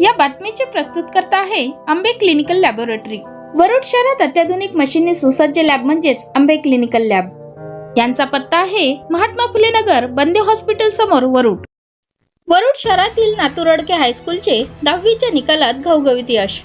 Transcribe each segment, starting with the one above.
या बातमीचे प्रस्तुतकर्ता आहे आंबे क्लिनिकल लॅबोरेटरी. वरुड शहरात अत्याधुनिक मशीनने सुसज्ज लॅब म्हणजेच आंबे क्लिनिकल लॅब. यांचा पत्ता आहे महात्मा फुले नगर बंदे हॉस्पिटल समोर वरुड. वरुड शहरातील नातुरडके हायस्कूलचे दहावीच्या निकालात घवघवीत यश.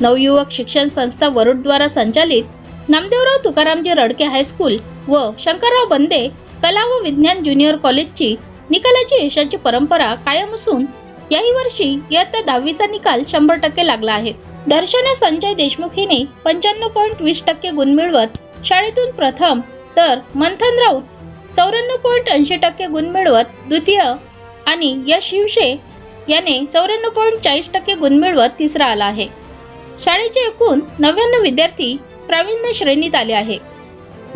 नवयुवक शिक्षण संस्था वरुडद्वारा संचालित नामदेवराव तुकारामजी रडके हायस्कूल व शंकरराव बंदे कला व विज्ञान ज्युनियर कॉलेजची निकालाची यशाची परंपरा कायम असून याही वर्षी इयत्ता दहावीचा निकाल शंभर टक्के लागला आहे. दर्शना संजय देशमुख हिने पंच्याण्णव पॉईंट वीस टक्के गुण मिळवत शाळेतून प्रथम तर मंथन राऊत चौऱ्याण्णव पॉईंट ऐंशी टक्के गुण मिळवत द्वितीय आणि यश हिवशे याने चौऱ्याण्णव पॉईंट चाळीस टक्के गुण मिळवत तिसरा आला आहे. शाळेचे एकूण नव्याण्णव विद्यार्थी प्रावीण्य श्रेणीत आले आहे.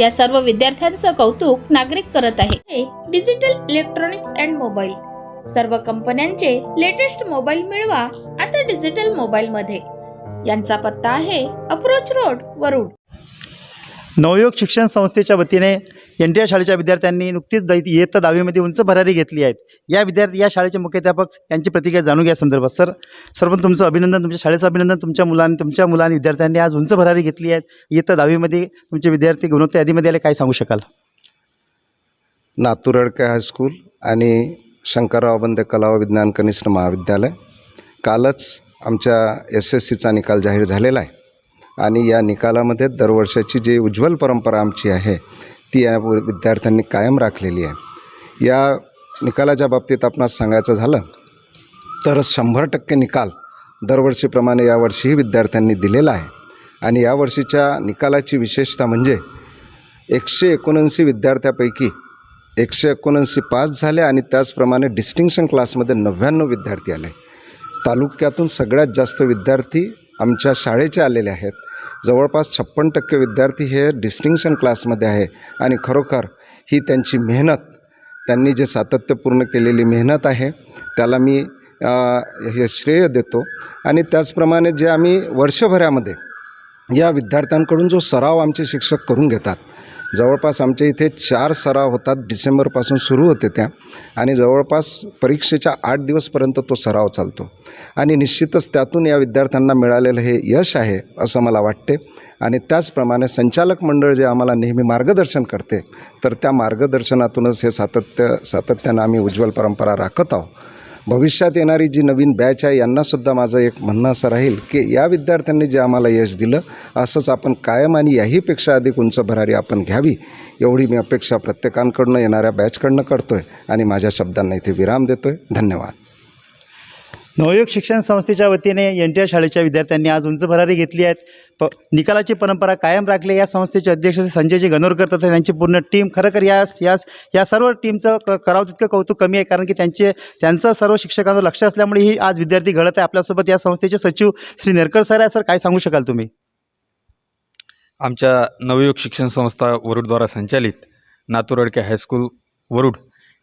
या सर्व विद्यार्थ्यांचं कौतुक नागरिक करत आहे. Digital electronics and mobile. सर्व कंपन्यांचे लेटेस्ट मोबाईल मिळवा आता डिजिटल मोबाईल मध्ये. यांचा पत्ता आहे अप्रोच रोड वरुड. नवयोग शिक्षण संस्थेच्या वतीने एन टी आर शाळेच्या विद्यार्थ्यांनी नुकतीच द इयत्ता दहावीमध्ये उंच भरारी घेतली आहेत. या विद्यार्थी या शाळेचे मुख्याध्यापक यांची प्रतिक्रिया जाणून घ्या संदर्भात. सर सर्व तुमचं अभिनंदन तुमच्या शाळेचं अभिनंदन तुमच्या मुलांनी तुमच्या मुलांनी विद्यार्थ्यांनी आज उंच भरारी घेतली आहे इयत्ता दहावीमध्ये तुमचे विद्यार्थी गुणवत्ता यादीमध्ये आले काय सांगू शकाल? नातुरडके हायस्कूल आणि शंकरराव बंदे कला व विज्ञान कनिष्ठ महाविद्यालय. कालच आमच्या एस एस सीचा निकाल जाहीर झालेला आहे. आणि या निकालामध्ये दरवर्षाची जी उज्ज्वल परंपरा आमची आहे ती या विद्यार्थ्यांनी कायम राखलेली आहे. या निकालाच्या बाबतीत आपणास सांगायचं झालं तर शंभर टक्के निकाल दरवर्षीप्रमाणे यावर्षीही विद्यार्थ्यांनी दिलेला आहे. आणि यावर्षीच्या निकालाची विशेषता म्हणजे एकशे एकोणऐंशी विद्यार्थ्यापैकी एकशे एकोणऐंशी पास झाले आणि त्याचप्रमाणे डिस्टिंक्शन क्लासमध्ये नव्याण्णव विद्यार्थी आले. तालुक्यातून सगळ्यात जास्त विद्यार्थी आमच्या शाळेचे आलेले आहेत. जवळपास छप्पन टक्के विद्यार्थी हे डिस्टिंक्शन क्लासमध्ये आहे आणि खरोखर ही त्यांची मेहनत त्यांनी जे सातत्यपूर्ण केलेली मेहनत आहे त्याला मी हे श्रेय देतो. आणि त्याचप्रमाणे जे आम्ही वर्षभरामध्ये या विद्यार्थ्यांकडून जो सराव आमचे शिक्षक करून घेतात जवळपास आमच्या इथे चार सराव होतात. डिसेंबरपासून सुरू होते त्या. आणि जवळपास परीक्षेच्या आठ दिवसपर्यंत तो सराव चालतो. आणि निश्चितच त्यातून या विद्यार्थ्यांना मिळालेलं हे यश आहे असं मला वाटते. आणि त्याचप्रमाणे संचालक मंडळ जे आम्हाला नेहमी मार्गदर्शन करते तर त्या मार्गदर्शनातूनच हे सातत्य सातत्यानं आम्ही उज्ज्वल परंपरा राखत आहोत. भविष्यात येणारी जी नवीन बॅच आहे यांनासुद्धा माझं एक म्हणणं असं राहील की या विद्यार्थ्यांनी जे आम्हाला यश दिलं असंच आपण कायम आणि याहीपेक्षा अधिक उंच भरारी आपण घ्यावी एवढी मी अपेक्षा प्रत्येकांकडनं येणाऱ्या बॅचकडनं करतो आहे आणि माझ्या शब्दांना इथे विराम देतो आहे धन्यवाद. नवयुग शिक्षण संस्थेच्या वतीने एन टी आर शाळेच्या विद्यार्थ्यांनी आज उंच भरारी घेतली आहेत. प निकालाची परंपरा कायम राखली. या संस्थेचे अध्यक्ष संजयजी गणोरकर तथा त्यांची पूर्ण टीम खरंखर या या या सर्व टीमचं क करावं तितकं कौतुक कमी आहे. कारण की त्यांचे त्यांचं सर्व शिक्षकांवर लक्ष असल्यामुळे ही आज विद्यार्थी घडत आहे. आपल्यासोबत या संस्थेचे सचिव श्री नेरकर सर आहे. सर काय सांगू शकाल तुम्ही? आमच्या नवयुग शिक्षण संस्था वरुडद्वारा संचालित नातुरडके हायस्कूल वरुड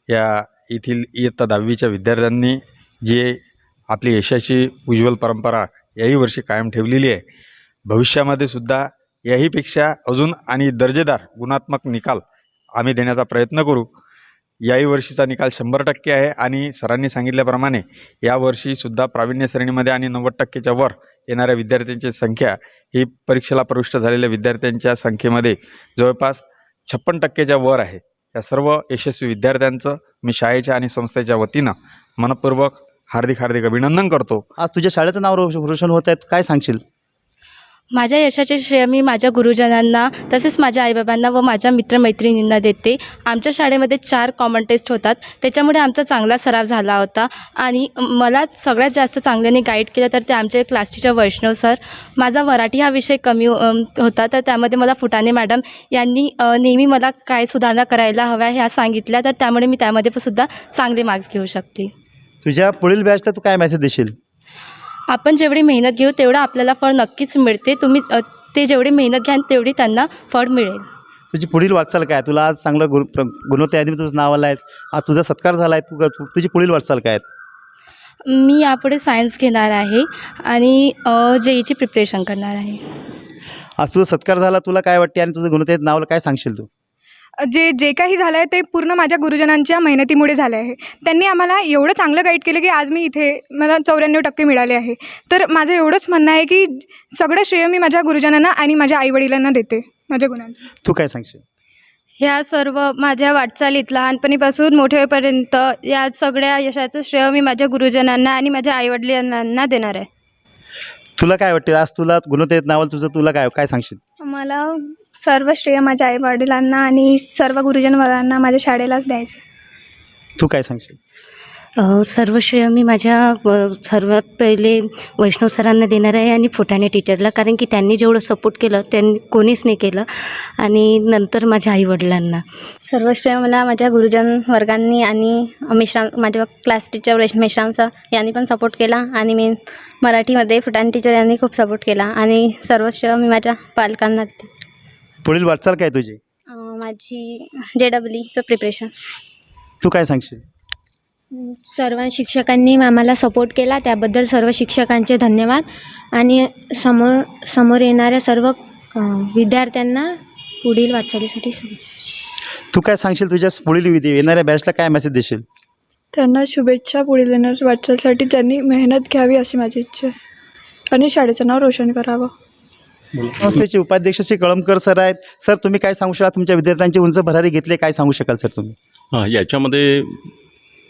या येथील इयत्ता दहावीच्या विद्यार्थ्यांनी जे आपली यशाची उज्ज्वल परंपरा याही वर्षी कायम ठेवलेली आहे. भविष्यामध्ये सुद्धा याहीपेक्षा अजून आणि दर्जेदार गुणात्मक निकाल आम्ही देण्याचा प्रयत्न करू. याही वर्षीचा निकाल शंभर टक्के आहे आणि सरांनी सांगितल्याप्रमाणे यावर्षीसुद्धा प्रावीण्य श्रेणीमध्ये आणि नव्वद टक्केच्या वर येणाऱ्या विद्यार्थ्यांची संख्या ही परीक्षेला प्रविष्ट झालेल्या विद्यार्थ्यांच्या संख्येमध्ये जवळपास छप्पन टक्केच्या वर आहे. या सर्व यशस्वी विद्यार्थ्यांचं मी शाळेच्या आणि संस्थेच्या वतीनं मनपूर्वक हार्दिक हार्दिक अभिनंदन करतो. आज तुझ्या शाळेचं नाव रोश रोशन होत आहेत काय सांगशील? माझ्या यशाचे श्रेय मी माझ्या गुरुजनांना तसेच माझ्या आईबाबांना व माझ्या मित्रमैत्रिणींना देते. आमच्या शाळेमध्ये चार कॉमन टेस्ट होतात. त्याच्यामुळे आमचा चांगला सराव झाला होता. आणि मला सगळ्यात जास्त चांगल्याने गाईड केलं तर ते आमचे क्लास टीचर वैष्णव सर माझा मराठी हा विषय कमी होता. तर त्यामध्ये मला फुटाणे मॅडम यांनी नेहमी मला काय सुधारणा करायला हव्या ह्या सांगितल्या. तर त्यामुळे मी त्यामध्ये पण सुद्धा चांगले मार्क्स घेऊ शकते. तुझ्या पुढील बॅचला तू काय मेसेज देशील? आपण जेवढी मेहनत घेऊ तेवढं आपल्याला फळ नक्कीच मिळते. तुम्ही ते जेवढी मेहनत घ्याल तेवढी त्यांना फळ मिळेल. तुझी पुढील वाटचाल काय? तुला आज चांगलं गुण गुणवत्ता यादीमध्ये तुझं नाव आलं आहे आज तुझा सत्कार झाला आहे तू तू- तुझी पुढील वाटचाल काय? आहे मी यापुढे सायन्स घेणार आहे आणि जे ईची प्रिपरेशन करणार आहे. आज तुझा सत्कार झाला तुला काय वाटते? आणि तुझं गुणवत्तेत नाव काय सांगशील तू? जे जे काही झालं आहे ते पूर्ण माझ्या गुरुजनांच्या मेहनतीमुळे झालं आहे. त्यांनी आम्हाला एवढं चांगलं गाईड केलं की आज मी इथे मला चौऱ्याण्णव टक्के मिळाले आहे. तर माझं एवढंच म्हणणं आहे की सगळं श्रेय मी माझ्या गुरुजनांना आणि माझ्या आईवडिलांना देते. माझ्या गुणांचं. तू काय सांगशील? ह्या सर्व माझ्या वाटचालीत लहानपणीपासून मोठे होईपर्यंत या सगळ्या यशाचं श्रेय मी माझ्या गुरुजनांना आणि माझ्या आईवडिलांना देणार आहे. तुला काय वाटते? आज तुला गुणवत्तेत नावल तुझं तुला काय काय सांगशील? मला सर्व श्रेय माझ्या आईवडिलांना आणि सर्व गुरुजन वर्गांना माझ्या शाळेलाच द्यायचं. तू काय सांगशील? अ, सर्व श्रेय मी माझ्या सर्वात पहिले वैष्णव सरांना देणार आहे आणि फुटाणे टीचरला कारण की त्यांनी जेवढं सपोर्ट केलं त्यांनी कोणीच नाही केलं. आणि नंतर माझ्या आईवडिलांना. सर्व श्रेय मला माझ्या गुरुजन वर्गांनी आणि मिश्राम माझ्या क्लास टीचर मेश्राम सर यांनी पण सपोर्ट केला. आणि मी मराठीमध्ये फुटाणे टीचर यांनी खूप सपोर्ट केला. आणि सर्व श्रेय मी माझ्या पालकांना देते. पुढील वाटचाल काय तुझी? अं, माझी जे डबलईचं प्रिपरेशन तू काय सांगशील? सर्व शिक्षकांनी आम्हाला सपोर्ट केला. त्याबद्दल सर्व शिक्षकांचे धन्यवाद. आणि समोर समोर येणाऱ्या सर्व अं, विद्यार्थ्यांना पुढील वाटचालीसाठी शुभेच्छा. तू काय सांगशील तुझ्या पुढील विधी येणाऱ्या बॅचला काय मेसेज देशील? त्यांना शुभेच्छा. पुढील येणार वाटचालीसाठी त्यांनी मेहनत घ्यावी अशी माझी इच्छा आहे. आणि शाळेचं नाव रोशन करावं. संस्थेचे उपाध्यक्ष श्री कळमकर सर आहेत. सर तुम्ही काय सांगू शकाल? तुमच्या विद्यार्थ्यांची उंच भरारी घेतली काय सांगू शकाल सर तुम्ही? हां याच्यामध्ये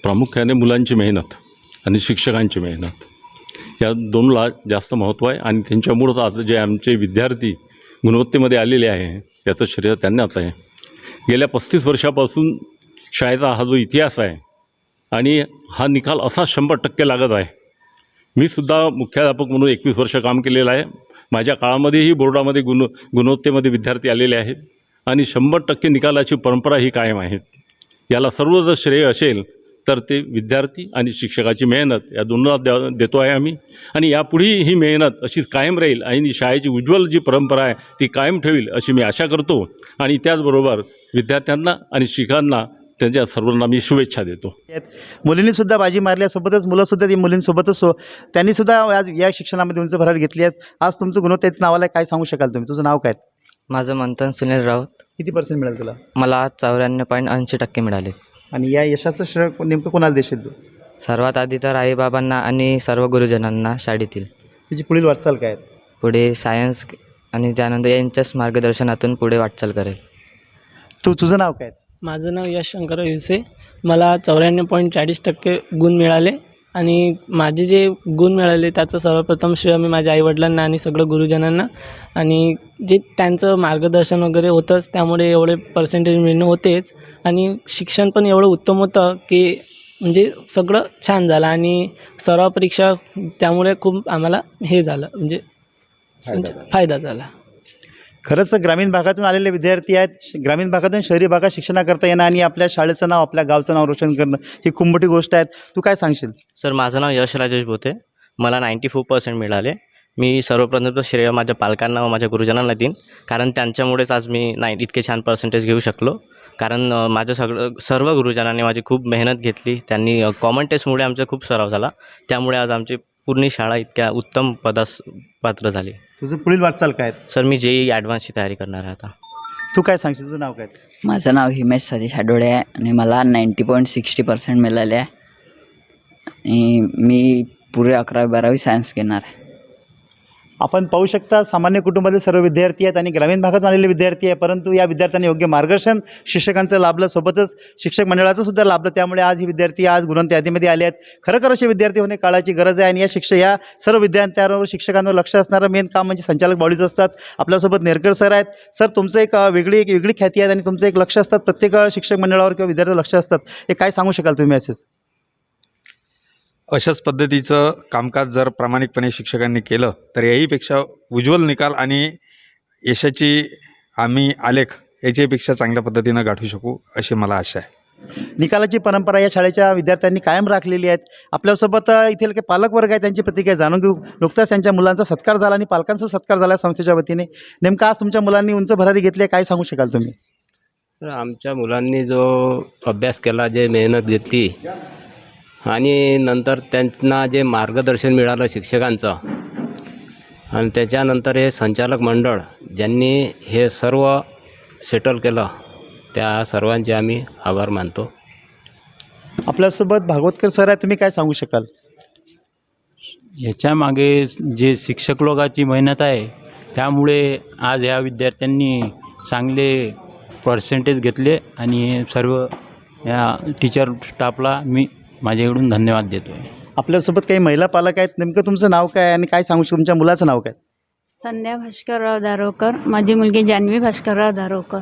प्रामुख्याने मुलांची मेहनत आणि शिक्षकांची मेहनत. या दोनला जास्त महत्त्व आहे आणि त्यांच्यामुळंच आज जे आमचे विद्यार्थी गुणवत्तेमध्ये आलेले आहे याचं श्रेय त्यांनाच आहे. गेल्या पस्तीस वर्षापासून शाळेचा हा जो इतिहास आहे आणि हा निकाल असा शंभर टक्के लागत आहे. मी सुद्धा मुख्याध्यापक म्हणून एकवीस वर्ष काम केलेलं आहे. माझ्या काळामध्येही बोर्डामध्ये गुण गुणवत्तेमध्ये विद्यार्थी आलेले आहेत आणि शंभर टक्के निकालाची परंपरा ही कायम आहे. याला सर्व जर श्रेय असेल तर ते विद्यार्थी आणि शिक्षकाची मेहनत या दोनला द्या देतो आहे आम्ही. आणि यापुढेही ही मेहनत अशीच कायम राहील आणि शाळेची उज्ज्वल जी परंपरा आहे ती कायम ठेवील अशी मी आशा करतो. आणि त्याचबरोबर विद्यार्थ्यांना आणि शिक्षकांना त्यांच्या सर्वांना मी शुभेच्छा देतो. मुलींनी सुद्धा बाजी मारल्यासोबतच मुलंसुद्धा ती मुलींसोबतच सो त्यांनी सुद्धा आज या शिक्षणामध्ये उंच भरारी घेतली आहेत. आज तुमचं गुणवत्तेत नावाला काय सांगू शकाल तुम्ही? तुझं नाव काय? माझं मंथन सुनील राऊत. किती पर्सेंट मिळेल तुला? मला आज चौऱ्याण्णव पॉईंट ऐंशी टक्के मिळाले. आणि या यशाचं श्रेय नेमकं कोणाला देशील तू? सर्वात आधी तर आईबाबांना आणि सर्व गुरुजनांना शाळेतील. तुझी पुढील वाटचाल काय? आहे? पुढे सायन्स आणि त्यानंतर यांच्याच मार्गदर्शनातून पुढे वाटचाल करेल. तू तुझं नाव काय? आहे? माझं नाव यश शंकर हिवसे. मला चौऱ्याण्णव पॉईंट चाळीस टक्के गुण मिळाले आणि माझे जे गुण मिळाले त्याचं सर्वप्रथम श्रेय मी माझ्या आईवडिलांना आणि सगळं गुरुजनांना. आणि जे त्यांचं मार्गदर्शन वगैरे होतंच त्यामुळे एवढे पर्सेंटेज मिळणं होतेच. आणि शिक्षण पण एवढं उत्तम होतं की म्हणजे सगळं छान झालं आणि सराव परीक्षा त्यामुळे खूप आम्हाला हे झालं. म्हणजे फायदा झाला. खरंच ग्रामीण भागातून आलेले विद्यार्थी आहेत. श- ग्रामीण भागातून शहरी भागात शिक्षणाकरता येणं आणि आपल्या शाळेचं नाव आपल्या गावचं नाव रोशन करणं ही खूप मोठी गोष्ट आहे. तू काय सांगशील? सर माझं नाव यश राजेश भोते मला नाईंटी फोर पर्सेंट मिळाले. मी सर्वप्रथम श्रेय माझ्या पालकांना व माझ्या गुरुजनांना देईन. कारण त्यांच्यामुळेच आज मी नाईन इतके छान पर्सेंटेज घेऊ शकलो. कारण माझं सगळं सर्व गुरुजनांनी माझी खूप मेहनत घेतली. त्यांनी कॉमन टेस्टमुळे आमचा खूप सराव झाला. त्यामुळे आज आमची पूर्ण शाळा इतक्या उत्तम पदास पात्र झाली. तुझं पुढील वाटचाल काय? आहे? सर मी जेई ॲडव्हान्सची तयारी करणार आहे आता. तू काय सांगशील? तुझं नाव काय? आहे? माझं नाव हिमेश सतीश हाडोळे आहे आणि मला नाईंटी पॉईंट सिक्स्टी पर्सेंट मिळाले आहे. आणि मी पुढे अकरावी बारावी सायन्स घेणार आहे. आपण पाहू शकता सामान्य कुटुंबातील सर्व विद्यार्थी आहेत आणि ग्रामीण भागातून आलेले विद्यार्थी आहे परंतु या विद्यार्थ्यांनी योग्य मार्गदर्शन शिक्षकांचं लाभलं. सोबतच शिक्षक मंडळाचं सुद्धा लाभलं. त्यामुळे आज ही विद्यार्थी आज गुणवंत यादीमध्ये आले आहेत. खरोखर असे विद्यार्थी होणे काळाची गरज आहे आणि या शिक्षक या सर्व विद्यार्थ्यांवर शिक्षकांवर लक्ष असणारं मेन काम म्हणजे संचालक बॉडीज असतात. आपल्यासोबत नेरकर सर आहेत. सर तुमचं एक वेगळी एक वेगळी ख्याती आहे आणि तुमचं एक लक्ष असतात. प्रत्येक शिक्षक मंडळावर किंवा विद्यार्थ्यावर लक्ष असतात. हे काय सांगू शकाल तुम्ही असेच अशाच पद्धतीचं कामकाज जर प्रामाणिकपणे शिक्षकांनी केलं तर याहीपेक्षा उज्ज्वल निकाल आणि यशाची आम्ही आलेख याच्यापेक्षा चांगल्या पद्धतीनं गाठू शकू अशी मला आशा आहे. निकालाची परंपरा या शाळेच्या विद्यार्थ्यांनी कायम राखलेली आहेत. आपल्यासोबत इथे काही पालक वर्ग आहे त्यांची प्रतिक्रिया जाणून घेऊ. नुकताच त्यांच्या मुलांचा सत्कार झाला आणि पालकांचा सत्कार झाला संस्थेच्या वतीने. नेमका आज तुमच्या मुलांनी उंच भरारी घेतली आहे काय सांगू शकाल तुम्ही? तर आमच्या मुलांनी जो अभ्यास केला जे मेहनत घेतली आणि नंतर त्यांना जे मार्गदर्शन मिळालं शिक्षकांचं आणि त्याच्यानंतर हे संचालक मंडळ ज्यांनी हे सर्व सेटल केलं त्या सर्वांचे आम्ही आभार मानतो. आपल्यासोबत भागवतकर सर आहे तुम्ही काय सांगू शकाल? ह्याच्या मागे जे शिक्षक लोकांची मेहनत आहे त्यामुळे आज या विद्यार्थ्यांनी चांगले पर्सेंटेज घेतले आणि सर्व या टीचर स्टाफला मी माझ्याकडून धन्यवाद देतो आहे आपल्यासोबत काही महिला पालक आहेत नेमकं तुमचं नाव काय आणि काय सांगू शकता? तुमच्या मुलाचं नाव काय? संध्या भास्करराव दारोकर. माझी मुलगी जान्हवी भास्करराव दारोकर.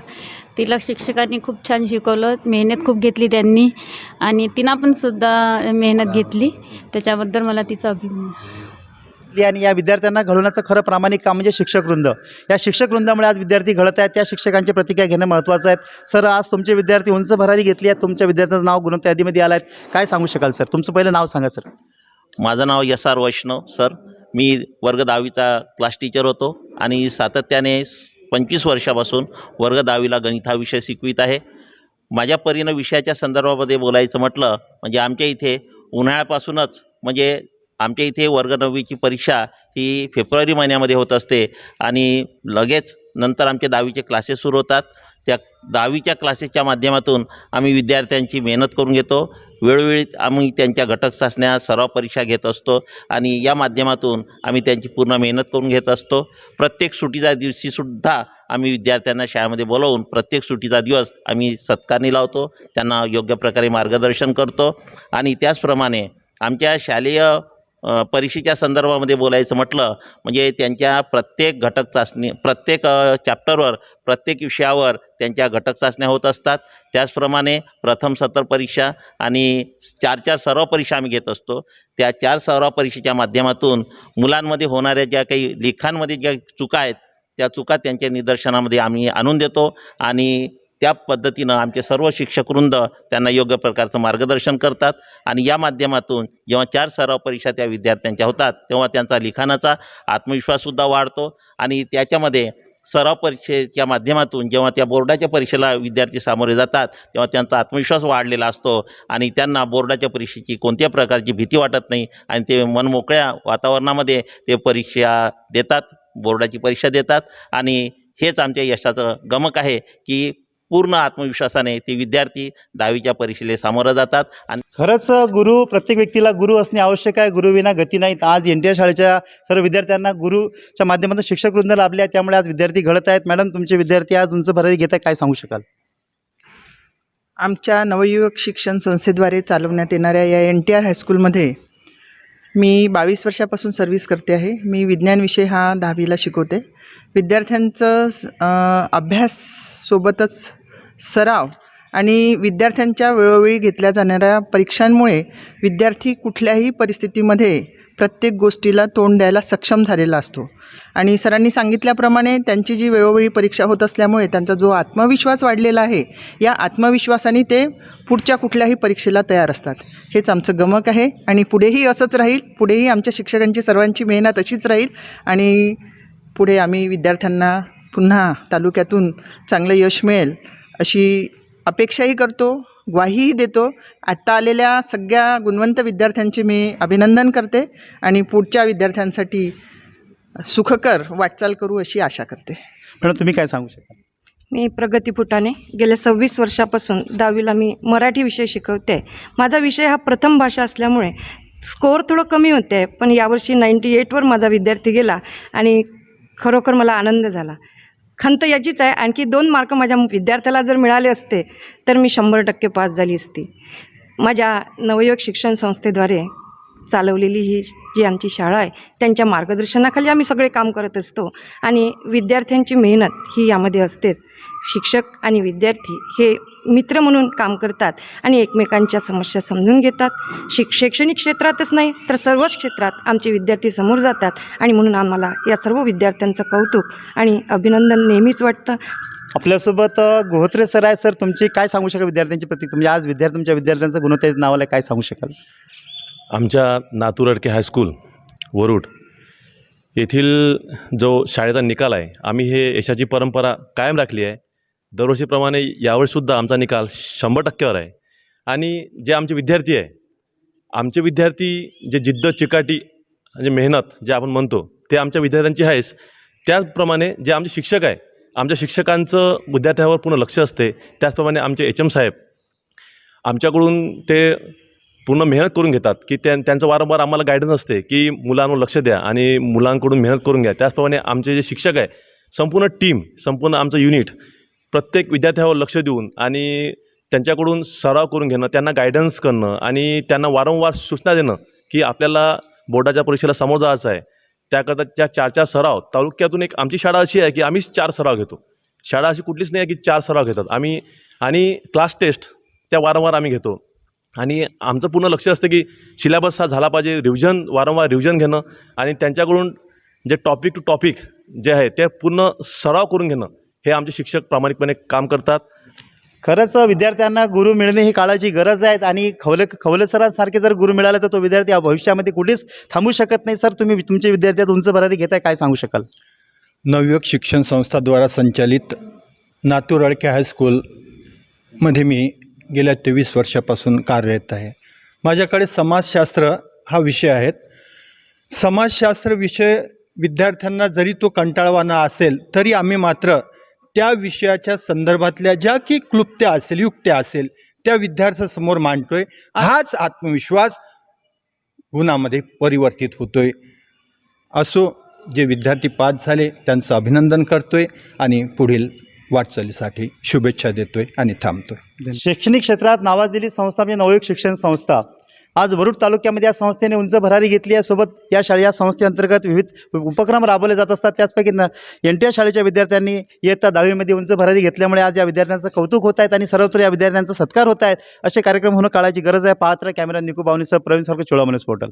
तिला शिक्षकांनी खूप छान शिकवलं मेहनत खूप घेतली त्यांनी आणि तिनं पण सुद्धा मेहनत घेतली. त्याच्याबद्दल मला तिचा अभिमान आणि या विद्यार्थ्यांना घडवण्याचं खरं प्रामाणिक काम म्हणजे शिक्षक वृंद. या शिक्षक वृंदामुळे आज विद्यार्थी घडत आहेत त्या शिक्षकांची प्रतिक्रिया घेणं महत्त्वाचं आहे. सर आज तुमचे विद्यार्थी उंच भरारी घेतली आहे तुमच्या विद्यार्थ्यांचं नाव गुणवत्ता यादीमध्ये आलं आहे. काय सांगू शकाल सर? तुमचं पहिलं नाव सांगा सर. माझं नाव यस आर वैष्णव सर. मी वर्ग दहावीचा क्लास टीचर होतो आणि सातत्याने पंचवीस वर्षापासून वर्ग दहावीला गणित हा विषय शिकवित आहे. माझ्या परीनं विषयाच्या संदर्भामध्ये बोलायचं म्हटलं म्हणजे आमच्या इथे उन्हाळ्यापासूनच म्हणजे आमच्या इथे वर्ग नववीची परीक्षा ही फेब्रुवारी महिन्यामध्ये होत असते आणि लगेच नंतर आमचे दहावीचे क्लासेस सुरू होतात. त्या दहावीच्या क्लासेसच्या माध्यमातून आम्ही विद्यार्थ्यांची मेहनत करून घेतो. वेळोवेळी आम्ही त्यांच्या घटक चाचण्या सराव परीक्षा घेत असतो आणि या माध्यमातून आम्ही त्यांची पूर्ण मेहनत करून घेत असतो. प्रत्येक सुटीचा दिवशीसुद्धा आम्ही विद्यार्थ्यांना शाळेमध्ये बोलवून प्रत्येक सुट्टीचा दिवस आम्ही सत्कारणी लावतो. त्यांना योग्य प्रकारे मार्गदर्शन करतो आणि त्याचप्रमाणे आमच्या शालेय परीक्षेच्या संदर्भामध्ये बोलायचं म्हटलं म्हणजे त्यांच्या प्रत्येक घटक चाचणी प्रत्येक चॅप्टरवर प्रत्येक विषयावर त्यांच्या घटक चाचण्या होत असतात. त्याचप्रमाणे प्रथम सत्र परीक्षा आणि चार चार सराव परीक्षा आम्ही घेत असतो. त्या चार सराव परीक्षेच्या माध्यमातून मुलांमध्ये होणाऱ्या ज्या काही लेखांमध्ये ज्या चुका आहेत त्या चुका त्यांच्या निदर्शनामध्ये आम्ही आणून देतो आणि त्या पद्धतीनं आमचे सर्व शिक्षकवृंद त्यांना योग्य प्रकारचं मार्गदर्शन करतात. आणि या माध्यमातून जेव्हा चार सराव परीक्षा त्या विद्यार्थ्यांच्या होतात तेव्हा त्यांचा लिखाणाचा आत्मविश्वाससुद्धा वाढतो. आणि त्याच्यामध्ये सराव परीक्षेच्या माध्यमातून जेव्हा त्या बोर्डाच्या परीक्षेला विद्यार्थी सामोरे जातात तेव्हा त्यांचा आत्मविश्वास वाढलेला असतो. आणि त्यांना बोर्डाच्या परीक्षेची कोणत्या प्रकारची भीती वाटत नाही. आणि ते मनमोकळ्या वातावरणामध्ये ते परीक्षा देतात बोर्डाची परीक्षा देतात. आणि हेच आमच्या यशाचं गमक आहे की पूर्ण आत्मविश्वासाने ते विद्यार्थी दहावीच्या परीक्षेला सामोरं जातात आणि खरंच गुरु प्रत्येक व्यक्तीला गुरु असणे आवश्यक आहे. गुरुविना गती नाहीत. आज एन टी आर शाळेच्या सर्व विद्यार्थ्यांना गुरुच्या माध्यमातून शिक्षक वृंद लाभले आहेत. त्यामुळे आज विद्यार्थी घडत आहेत. मॅडम तुमचे विद्यार्थी आज उंच भरारी घेत आहे काय सांगू शकाल? आमच्या नवयुवक शिक्षण संस्थेद्वारे चालवण्यात येणाऱ्या या एन टी आर हायस्कूलमध्ये मी बावीस वर्षापासून सर्व्हिस करते आहे. मी विज्ञान विषय हा दहावीला शिकवते. विद्यार्थ्यांचं अ, अभ्याससोबतच सराव आणि विद्यार्थ्यांच्या वेळोवेळी घेतल्या जाणाऱ्या परीक्षांमुळे विद्यार्थी कुठल्याही परिस्थितीमध्ये प्रत्येक गोष्टीला तोंड द्यायला सक्षम झालेला असतो. आणि सरांनी सांगितल्याप्रमाणे त्यांची जी वेळोवेळी परीक्षा होत असल्यामुळे त्यांचा जो आत्मविश्वास वाढलेला आहे या आत्मविश्वासाने ते पुढच्या कुठल्याही परीक्षेला तयार असतात. हेच आमचं गमक आहे आणि पुढेही असंच राहील पुढेही आमच्या शिक्षकांची सर्वांची मेहनत अशीच राहील आणि पुढे आम्ही विद्यार्थ्यांना पुन्हा तालुक्यातून चांगलं यश मिळेल. अशी अपेक्षाही करतो ग्वाहीही देतो. आत्ता आलेल्या सगळ्या गुणवंत विद्यार्थ्यांचे मी अभिनंदन करते आणि पुढच्या विद्यार्थ्यांसाठी सुखकर वाटचाल करू अशी आशा करते. मॅडम तुम्ही काय सांगू शकाल? मी प्रगती फुटाणे गेल्या सव्वीस वर्षापासून दहावीला मी मराठी विषय शिकवते. आहे माझा विषय हा प्रथम भाषा असल्यामुळे स्कोअर थोडं कमी होते आहे पण यावर्षी नाईंटी एटवर माझा विद्यार्थी गेला आणि खरोखर मला आनंद झाला. खंत याचीच आहे. आणखी दोन मार्क माझ्या विद्यार्थ्याला जर मिळाले असते तर मी शंभर टक्के पास झाली असती. माझ्या नवयुवक शिक्षण संस्थेद्वारे चालवलेली ही जी आमची शाळा आहे त्यांच्या मार्गदर्शनाखाली आम्ही सगळे काम करत असतो. आणि विद्यार्थ्यांची मेहनत ही यामध्ये असतेच. शिक्षक आणि विद्यार्थी हे मित्र म्हणून काम करतात आणि एकमेकांच्या समस्या समजून घेतात. शिक शैक्षणिक क्षेत्रातच नाही तर सर्वच क्षेत्रात आमचे विद्यार्थी समोर जातात आणि म्हणून आम्हाला या सर्व विद्यार्थ्यांचं कौतुक आणि अभिनंदन नेहमीच वाटतं. आपल्यासोबत गोहत्रे सर आहे सर तुमची काय सांगू शकाल विद्यार्थ्यांची प्रतिक्रिया? म्हणजे आज विद्यार्थी तुमच्या विद्यार्थ्यांचं गुणवत्तेचं नावाला काय सांगू शकाल? आमच्या नातूर अडके हायस्कूल वरुड. येथील जो शाळेचा निकाल आहे आम्ही हे यशाची परंपरा कायम राखली आहे. दरवर्षीप्रमाणे यावेळीसुद्धा आमचा निकाल शंभर टक्क्यावर आहे. आणि जे आमचे विद्यार्थी आहे आमचे विद्यार्थी जे जिद्द चिकाटी म्हणजे मेहनत जे आपण म्हणतो ते आमच्या विद्यार्थ्यांची आहेस त्याचप्रमाणे जे आमचे शिक्षक आहे आमच्या शिक्षकांचं विद्यार्थ्यावर पूर्ण लक्ष असते. त्याचप्रमाणे आमचे एच एम साहेब आमच्याकडून ते पूर्ण मेहनत करून घेतात की त्या त्यांचं वारंवार आम्हाला गायडन्स असते की मुलांवर लक्ष द्या आणि मुलांकडून मेहनत करून घ्या. त्याचप्रमाणे आमचे जे शिक्षक आहे संपूर्ण टीम संपूर्ण आमचं युनिट प्रत्येक विद्यार्थ्यावर लक्ष देऊन आणि त्यांच्याकडून सराव करून घेणं त्यांना गायडन्स करणं आणि त्यांना वारंवार सूचना देणं की आपल्याला बोर्डाच्या परीक्षेला समोर जायचं आहे. त्याकरता त्या चार चार सराव. तालुक्यातून एक आमची शाळा अशी आहे की आम्ही चार सराव घेतो. शाळा अशी कुठलीच नाही आहे की चार सराव घेतात. आम्ही आणि क्लास टेस्ट त्या वारंवार आम्ही घेतो. आणि आमचं पूर्ण लक्ष असतं की सिलेबस हा झाला पाहिजे रिव्हिजन वारंवार रिव्हिजन घेणं आणि त्यांच्याकडून जे टॉपिक टू टॉपिक जे आहे ते पूर्ण सराव करून घेणं. हे आमचे शिक्षक प्रामाणिकपणे काम करतात. खरंच विद्यार्थ्यांना गुरु मिळणे ही काळाची गरज आहे आणि खवले खवले सरांसारखे जर गुरु मिळाले तर तो विद्यार्थी भविष्यामध्ये कुठेच थांबू शकत नाही. सर तुम्ही तुमचे विद्यार्थी आता उंच भरारी घेताय काय सांगू शकाल? नवयुवक शिक्षण संस्थाद्वारा संचालित नातूर अडके हायस्कूलमध्ये मी गेल्या तेवीस वर्षापासून कार्यरत आहे. माझ्याकडे समाजशास्त्र हा विषय आहे. समाजशास्त्र विषय विद्यार्थ्यांना जरी तो कंटाळवाना असेल तरी आम्ही मात्र त्या विषयाच्या संदर्भातल्या ज्या की क्लुप्त्या असेल युक्त्या असेल त्या विद्यार्थ्यासमोर मांडतोय. हाच आत्मविश्वास गुणामध्ये परिवर्तित होतोय. असो जे विद्यार्थी पास झाले त्यांचं अभिनंदन करतोय आणि पुढील वाटचालीसाठी शुभेच्छा देतोय आणि थांबतोय. शैक्षणिक क्षेत्रात नावाजलेली संस्था म्हणजे नवयुग शिक्षण संस्था. आज भरूड तालुक्यामध्ये या संस्थेने उंच भरारी घेतली आहे. सोबत या शाळे या संस्थेअंतर्गत विविध उपक्रम राबवले जात असतात. त्याचपैकी न एन टी आर शाळेच्या विद्यार्थ्यांनी इयत्ता दहावीमध्ये उंच भरारी घेतल्यामुळे आज या विद्यार्थ्यांचं कौतुक होत आहेत आणि सर्वत्र या विद्यार्थ्यांचा सत्कार होत आहेत असे कार्यक्रम होणं काळाची गरज आहे. पाहत्र कॅमेरा निकू बावनीसह प्रवीण सारखं चोळामनेस पोर्टल.